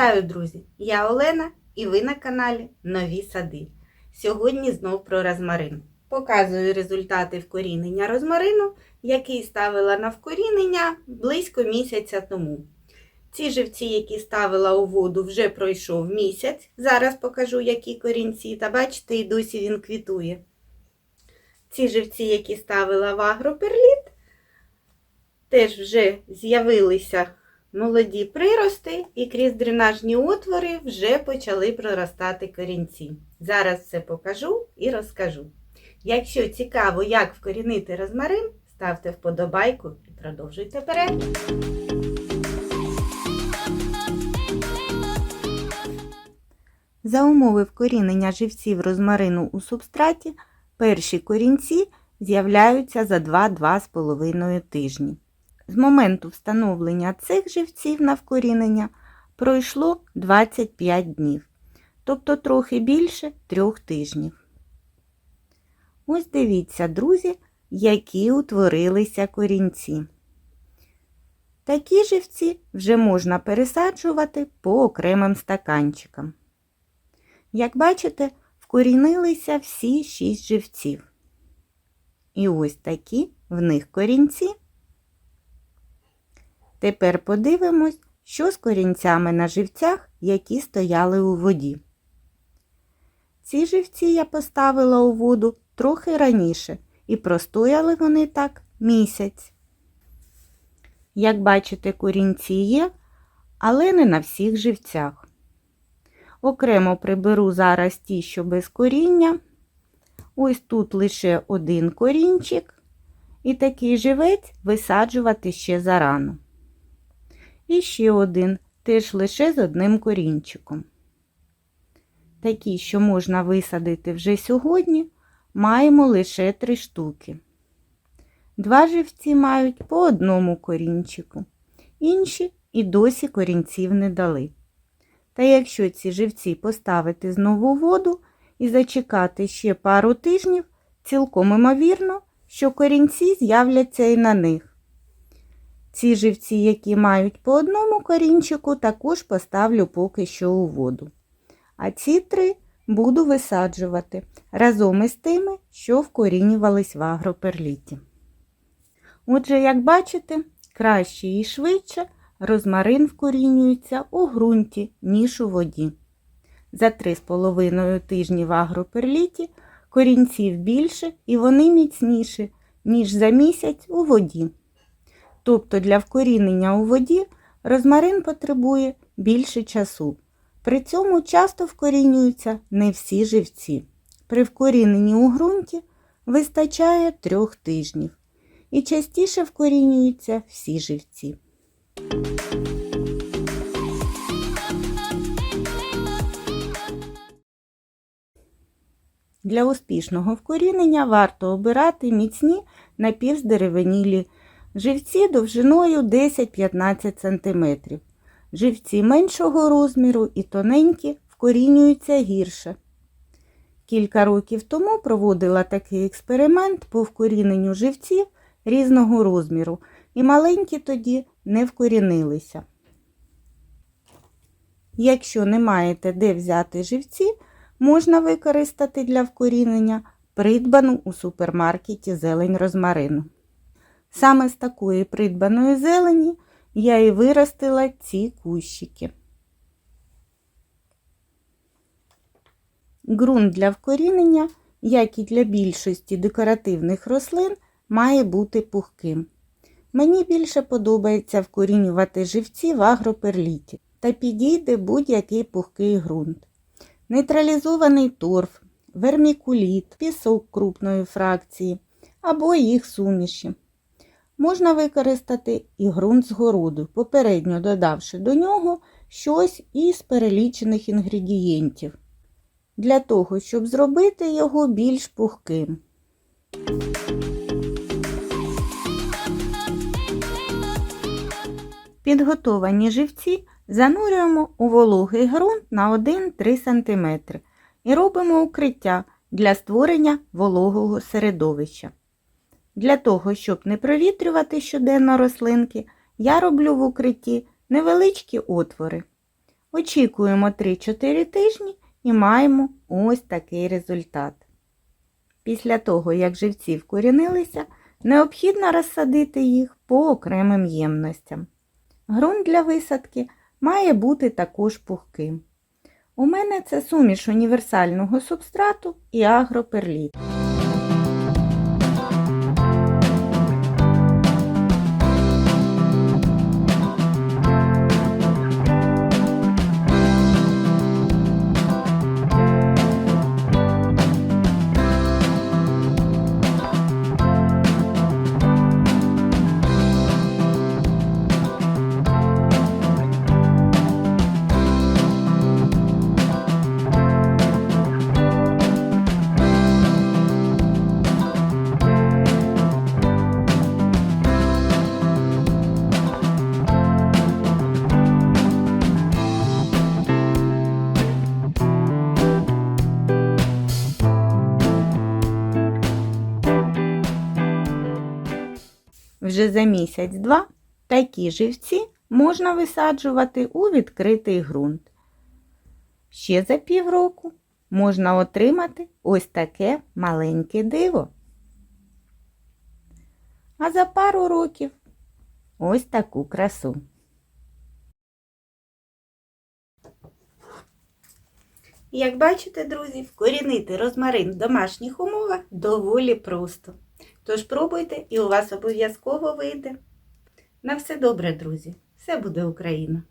Вітаю, друзі! Я Олена і ви на каналі Нові Сади. Сьогодні знов про розмарин. Показую результати вкорінення розмарину, який ставила на вкорінення близько місяця тому. Ці живці, які ставила у воду, вже пройшов місяць. Зараз покажу, які корінці. Та бачите, і досі він квітує. Ці живці, які ставила в агроперліт, теж вже з'явилися молоді прирости і крізь дренажні отвори вже почали проростати корінці. Зараз все покажу і розкажу. Якщо цікаво, як вкорінити розмарин, ставте вподобайку і продовжуйте перегляд. За умови вкорінення живців розмарину у субстраті, перші корінці з'являються за 2-2,5 тижні. З моменту встановлення цих живців на вкорінення пройшло 25 днів, тобто трохи більше трьох тижнів. Ось дивіться, друзі, які утворилися корінці. Такі живці вже можна пересаджувати по окремим стаканчикам. Як бачите, вкорінилися всі шість живців. І ось такі в них корінці. Тепер подивимось, що з корінцями на живцях, які стояли у воді. Ці живці я поставила у воду трохи раніше, і простояли вони так місяць. Як бачите, корінці є, але не на всіх живцях. Окремо приберу зараз ті, що без коріння. Ось тут лише один корінчик, і такий живець висаджувати ще зарано. І ще один, теж лише з одним корінчиком. Такі, що можна висадити вже сьогодні, маємо лише три штуки. Два живці мають по одному корінчику, інші і досі корінців не дали. Та якщо ці живці поставити знову воду і зачекати ще пару тижнів, цілком імовірно, що корінці з'являться і на них. Ці живці, які мають по одному корінчику, також поставлю поки що у воду. А ці три буду висаджувати разом із тими, що вкорінювались в агроперліті. Отже, як бачите, краще і швидше розмарин вкорінюється у ґрунті, ніж у воді. За 3,5 тижні в агроперліті корінців більше і вони міцніші, ніж за місяць у воді. Тобто для вкорінення у воді розмарин потребує більше часу. При цьому часто вкорінюються не всі живці. При вкоріненні у ґрунті вистачає трьох тижнів. І частіше вкорінюються всі живці. Для успішного вкорінення варто обирати міцні напівздеревенілі живці довжиною 10-15 см. Живці меншого розміру і тоненькі вкорінюються гірше. Кілька років тому проводила такий експеримент по вкоріненню живців різного розміру, і маленькі тоді не вкорінилися. Якщо не маєте де взяти живці, можна використати для вкорінення придбану у супермаркеті зелень розмарину. Саме з такої придбаної зелені я і виростила ці кущики. Ґрунт для вкорінення, як і для більшості декоративних рослин, має бути пухким. Мені більше подобається вкорінювати живці в агроперліті та підійде будь-який пухкий ґрунт. Нейтралізований торф, вермікуліт, пісок крупної фракції або їх суміші. Можна використати і ґрунт з городу, попередньо додавши до нього щось із перелічених інгредієнтів, для того, щоб зробити його більш пухким. Підготовані живці занурюємо у вологий ґрунт на 1-3 см і робимо укриття для створення вологого середовища. Для того, щоб не провітрювати щоденно рослинки, я роблю в укритті невеличкі отвори. Очікуємо 3-4 тижні і маємо ось такий результат. Після того, як живці вкорінилися, необхідно розсадити їх по окремим ємностям. Ґрунт для висадки має бути також пухким. У мене це суміш універсального субстрату і агроперліт. Вже за місяць-два такі живці можна висаджувати у відкритий ґрунт. Ще за півроку можна отримати ось таке маленьке диво. А за пару років ось таку красу. Як бачите, друзі, вкорінити розмарин в домашніх умовах доволі просто. Тож пробуйте і у вас обов'язково вийде. На все добре, друзі! Все буде Україна!